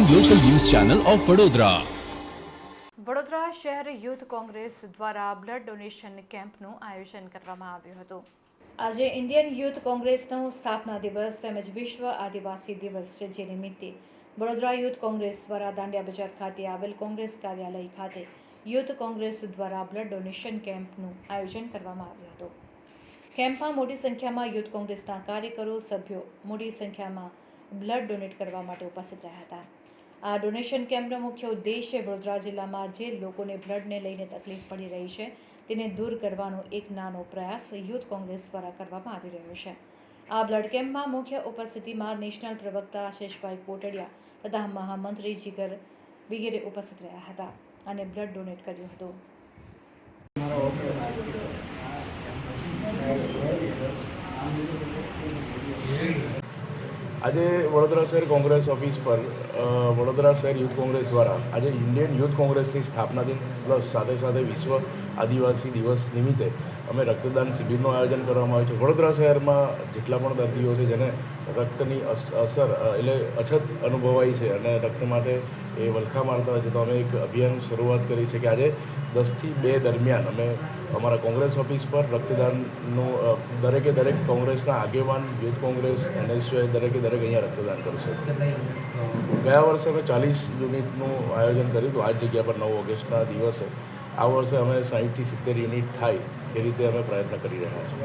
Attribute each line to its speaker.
Speaker 1: Channel of Vadodara
Speaker 2: Vadodara શહેર youth Congress દ્વારા blood donation કેમ્પનું આયોજન કરવામાં આવ્યું હતું. આજે ઇન્ડિયન યુથ કોંગ્રેસનો સ્થાપના દિવસ તેમજ વિશ્વ આદિવાસી દિવસ છે જે નિમિત્તે વડોદરા યુથ કોંગ્રેસ દ્વારા દાંડિયા બજાર ખાતે આવેલ કોંગ્રેસ કાર્યાલય ખાતે યુથ કોંગ્રેસ દ્વારા બ્લડ ડોનેશન કેમ્પનું આયોજન કરવામાં આવ્યું હતું. કેમ્પમાં મોટી સંખ્યામાં યુથ કોંગ્રેસના કાર્યકરો, સભ્યો મોટી સંખ્યામાં બ્લડ ડોનેટ કરવા માટે ઉપસ્થિત રહ્યા હતા. આ ડોનેશન કેમ્પનો મુખ્ય ઉદ્દેશ્ય વડોદરા જિલ્લામાં જે લોકોને બ્લડને લઈને તકલીફ પડી રહી છે, તેને દૂર કરવાનો એક નાનો પ્રયાસ યુથ કોંગ્રેસ દ્વારા કરવામાં આવી રહ્યો છે. આ બ્લડ કેમ્પમાં મુખ્ય ઉપસ્થિતિમાં નેશનલ પ્રવક્તા આશીષભાઈ કોટડિયા તથા મહામંત્રી જીગર વગેરે ઉપસ્થિત રહ્યા હતા અને બ્લડ ડોનેટ કર્યું હતું.
Speaker 3: આજે વડોદરા શહેર કોંગ્રેસ ઓફિસ પર વડોદરા શહેર યુથ કોંગ્રેસ દ્વારા આજે ઇન્ડિયન યુથ કોંગ્રેસની સ્થાપના દિન પ્લસ સાથે સાથે વિશ્વ આદિવાસી દિવસ નિમિત્તે અમે રક્તદાન શિબિરનું આયોજન કરવામાં આવ્યું છે. વડોદરા શહેરમાં જેટલા પણ દર્દીઓ છે, જેને રક્તની અસ- અસર એટલે અછત અનુભવાય છે અને રક્ત માટે એ વલખા મારતા હોય છે. તો અમે એક અભિયાન શરૂઆત કરી છે કે આજે દસથી બે દરમિયાન અમે અમારા કોંગ્રેસ ઓફિસ પર રક્તદાનનું દરેકે દરેક કોંગ્રેસના આગેવાન, યુથ કોંગ્રેસ એનએસયુઆઈ દરેકે દરેક અહીંયા રક્તદાન કરશે. ગયા વર્ષે અમે ચાલીસ યુનિટનું આયોજન કર્યું હતું. આ જગ્યા પર નવ ઓગસ્ટના દિવસે. આ વર્ષે અમે સાહીઠથી સિત્તેર યુનિટ થાય એ રીતે અમે પ્રયત્ન કરી રહ્યા છીએ.